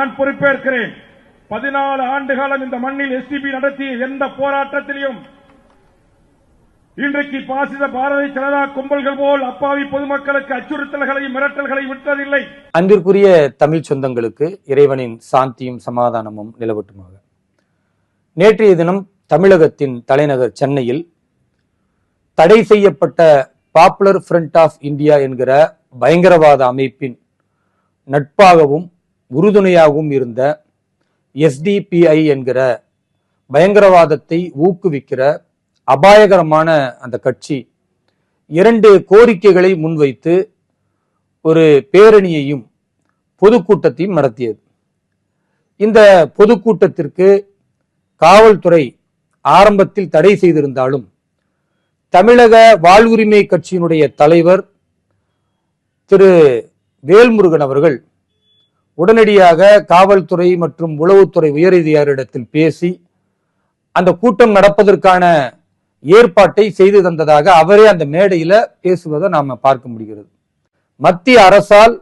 நான் பொறுப்பேற்கிறேன். பதினாலு ஆண்டு காலம் இந்த மண்ணில் எஸ்டிபி நடத்திய எந்த போராட்டத்திலையும் இன்றைக்கு பாசித பாரதிய ஜனதா கும்பல்கள் போல் அப்பாவி பொதுமக்களுக்கு அச்சுறுத்தல்களை மிரட்டல்களை விட்டதில்லை. அன்பிற்குரிய தமிழ் சொந்தங்களுக்கு இறைவனின் சாந்தியும் சமாதானமும் நிலவட்டுமாக. நேற்றைய தினம் தமிழகத்தின் தலைநகர் சென்னையில் தடை செய்யப்பட்ட பாப்புலர் ஃப்ரண்ட் ஆஃப் இந்தியா என்கிற பயங்கரவாத அமைப்பின் நட்பாகவும் உறுதுணையாகவும் இருந்த எஸ்டிபிஐ என்கிற பயங்கரவாதத்தை ஊக்குவிக்கிற அபாயகரமான அந்த கட்சி இரண்டு கோரிக்கைகளை முன்வைத்து ஒரு பேரணியையும் பொதுக்கூட்டத்தையும் நடத்தியது. இந்த பொதுக்கூட்டத்திற்கு காவல்துறை ஆரம்பத்தில் தடை செய்திருந்தாலும் தமிழக வாழ்வுரிமை கட்சியினுடைய தலைவர் திரு வேல்முருகன் அவர்கள் உடனடியாக காவல்துறை மற்றும் உளவுத்துறை உயரதிகாரிடத்தில் பேசி அந்த கூட்டம் நடப்பதற்கான ஏற்பாட்டை செய்து தந்ததாக அவரே அந்த மேடையில பேசுவதை நாம பார்க்க முடிகிறது. மத்திய அரசால்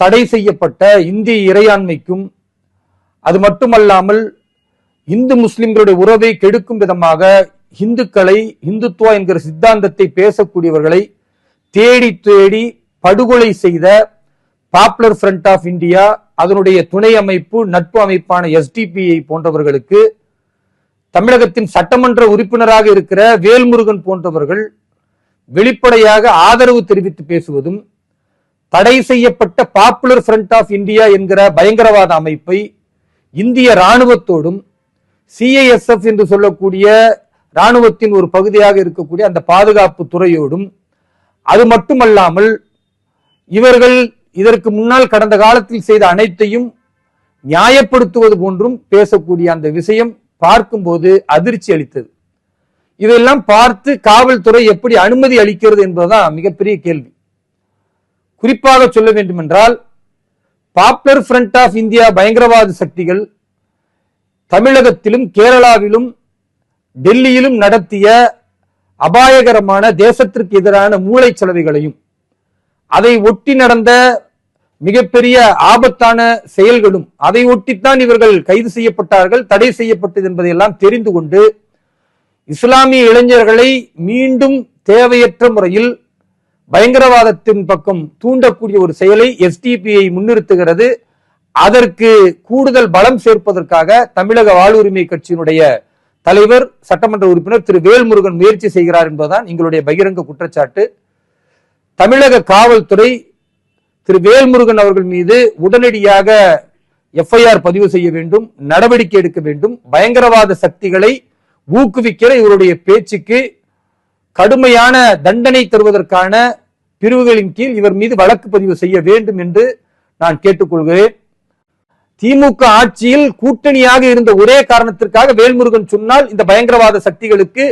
தடை செய்யப்பட்ட இந்திய இறையாண்மைக்கும் அது மட்டுமல்லாமல் இந்து முஸ்லிம்களுடைய உறவை கெடுக்கும் விதமாக இந்துக்களை இந்துத்துவா என்கிற சித்தாந்தத்தை பேசக்கூடியவர்களை தேடி தேடி படுகொலை செய்த பாப்புலர் ஃப்ரண்ட் ஆஃப் இந்தியா அதனுடைய துணை அமைப்பு நட்பு அமைப்பான எஸ்டிபிஐ போன்றவர்களுக்கு தமிழகத்தின் சட்டமன்ற உறுப்பினராக இருக்கிற வேல்முருகன் போன்றவர்கள் வெளிப்படையாக ஆதரவு தெரிவித்து பேசுவதும் தடை செய்யப்பட்ட பாப்புலர் ஃப்ரண்ட் ஆஃப் இந்தியா என்கிற பயங்கரவாத அமைப்பை இந்திய ராணுவத்தோடும் சிஐஎஸ்எஃப் என்று சொல்லக்கூடிய ராணுவத்தின் ஒரு பகுதியாக இருக்கக்கூடிய அந்த பாதுகாப்பு துறையோடும் அது மட்டுமல்லாமல் இவர்கள் இதற்கு முன்னால் கடந்த காலத்தில் செய்த அனைத்தையும் நியாயப்படுத்துவது போன்றும் பேசக்கூடிய அந்த விஷயம் பார்க்கும்போது அதிர்ச்சி அளித்தது. இதெல்லாம் பார்த்து காவல்துறை எப்படி அனுமதி அளிக்கிறது என்பதுதான் மிகப்பெரிய கேள்வி. குறிப்பாக சொல்ல வேண்டும் என்றால் பாப்புலர் ஃப்ரண்ட் ஆஃப் இந்தியா பயங்கரவாத சக்திகள் தமிழகத்திலும் கேரளாவிலும் டெல்லியிலும் நடத்திய அபாயகரமான தேசத்திற்கு எதிரான மூளைச்சலவைகளையும் அதை ஒட்டி நடந்த மிகப்பெரிய ஆபத்தான செயல்களும் அதை ஒட்டித்தான் இவர்கள் கைது செய்யப்பட்டார்கள் தடை செய்யப்பட்டது என்பதையெல்லாம் தெரிந்து கொண்டு இஸ்லாமிய இளைஞர்களை மீண்டும் தேவையற்ற முறையில் பயங்கரவாதத்தின் பக்கம் தூண்டக்கூடிய ஒரு செயலை எஸ்டிபிஐ முன்னிறுத்துகிறது. அதற்கு கூடுதல் பலம் சேர்ப்பதற்காக தமிழக வாழ்வுரிமை கட்சியினுடைய தலைவர் சட்டமன்ற உறுப்பினர் திரு வேல்முருகன் முயற்சி செய்கிறார் என்பதுதான் எங்களுடைய பகிரங்க குற்றச்சாட்டு. தமிழக காவல்துறை திரு வேல்முருகன் அவர்கள் மீது உடனடியாக எஃப்ஐஆர் பதிவு செய்ய வேண்டும் நடவடிக்கை எடுக்க வேண்டும். பயங்கரவாத சக்திகளை ஊக்குவிக்கிற இவருடைய பேச்சுக்கு கடுமையான தண்டனை தருவதற்கான பிரிவுகளின் கீழ் இவர் மீது வழக்கு பதிவு செய்ய வேண்டும் என்று நான் கேட்டுக்கொள்கிறேன். திமுக ஆட்சியில் கூட்டணியாக இருந்த ஒரே காரணத்திற்காக வேல்முருகன் சொன்னால் இந்த பயங்கரவாத சக்திகளுக்கு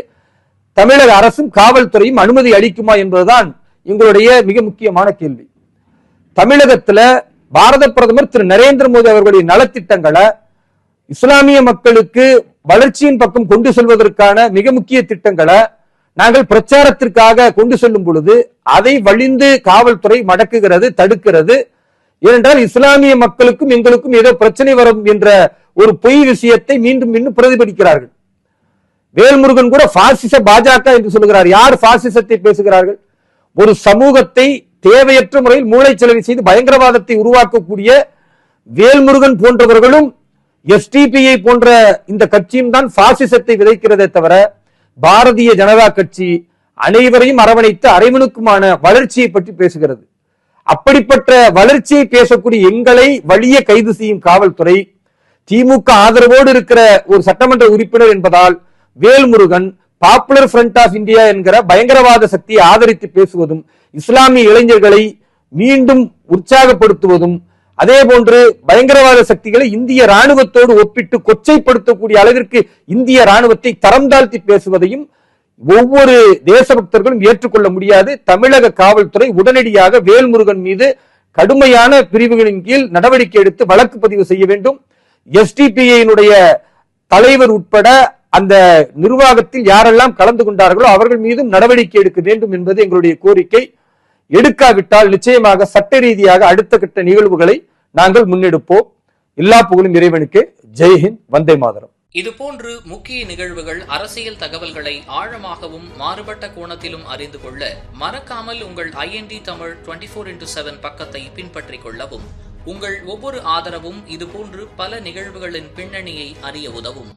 தமிழக அரசும் காவல்துறையும் அனுமதி அளிக்குமா என்பதுதான் எங்களுடைய மிக முக்கியமான கேள்வி. தமிழகத்துல பாரத பிரதமர் திரு நரேந்திர மோடி அவர்களுடைய நலத்திட்டங்களை இஸ்லாமிய மக்களுக்கு வளர்ச்சியின் பக்கம் கொண்டு செல்வதற்கான மிக முக்கிய திட்டங்களை நாங்கள் பிரச்சாரத்திற்காக கொண்டு செல்லும் பொழுது அதை வழிந்து காவல்துறை மடக்குகிறது தடுக்கிறது. ஏனென்றால் இஸ்லாமிய மக்களுக்கும் எங்களுக்கும் ஏதோ பிரச்சனை வரும் என்ற ஒரு பொய் விஷயத்தை மீண்டும் மீண்டும் பிரதிபலிக்கிறார்கள். வேல்முருகன் கூட பாசிச பாஜக என்று சொல்லுகிறார். யார் பாசிசத்தை பேசுகிறார்கள்? ஒரு சமூகத்தை தேவையற்ற முறையில் மூளைச்சலவை செய்து பயங்கரவாதத்தை உருவாக்கக்கூடிய வேல்முருகன் போன்றவர்களும் எஸ்டிபிஐ போன்ற இந்த கட்சியும் தான் பாசிசத்தை விதைக்கிறதே தவிர பாரதிய ஜனதா கட்சி அனைவரையும் அரவணைத்து அரைவனுக்குமான வளர்ச்சியை பற்றி பேசுகிறது. அப்படிப்பட்ட வளர்ச்சியை பேசக்கூடிய எங்களை வழிய கைது செய்யும் காவல்துறை திமுக ஆதரவோடு இருக்கிற ஒரு சட்டமன்ற உறுப்பினர் என்பதால் Velmurugan popular front of India என்கிற பயங்கரவாத சக்தியை ஆதரித்து பேசுவதும் இஸ்லாமிய இளைஞர்களை மீண்டும் உற்சாகப்படுத்துவதும் அதே போன்று பயங்கரவாத சக்திகளை இந்திய ராணுவத்தோடு ஒப்பிட்டு கொச்சைப்படுத்தக்கூடிய அளவிற்கு இந்திய ராணுவத்தை தரம் தாழ்த்தி பேசுவதையும் ஒவ்வொரு தேசபக்தர்களும் ஏற்றுக்கொள்ள முடியாது. தமிழக காவல்துறை உடனடியாக வேல்முருகன் மீது கடுமையான பிரிவுகளின் கீழ் நடவடிக்கை எடுத்து வழக்கு பதிவு செய்ய வேண்டும். எஸ்டிபிஐனுடைய தலைவர் உட்பட அந்த நிர்வாகத்தில் யாரெல்லாம் கலந்து கொண்டார்களோ அவர்கள் மீதும் நடவடிக்கை எடுக்க வேண்டும் என்பது எங்களுடைய கோரிக்கை. எடுக்காவிட்டால் நிச்சயமாக சட்ட ரீதியாக அடுத்த கட்ட நிகழ்வுகளை நாங்கள் முன்னெடுப்போம். எல்லா புகழும் இறைவனுக்கு. ஜெய்ஹிந்த் வந்தே மாதரம். இதுபோன்று முக்கிய நிகழ்வுகள் அரசியல் தகவல்களை ஆழமாகவும் மாறுபட்ட கோணத்திலும் அறிந்து கொள்ள மறக்காமல் உங்கள் IND Tamil twenty four into seven பக்கத்தை பின்பற்றிக் கொள்ளவும். உங்கள் ஒவ்வொரு ஆதரவும் இதுபோன்று பல நிகழ்வுகளின் பின்னணியை அறிய உதவும்.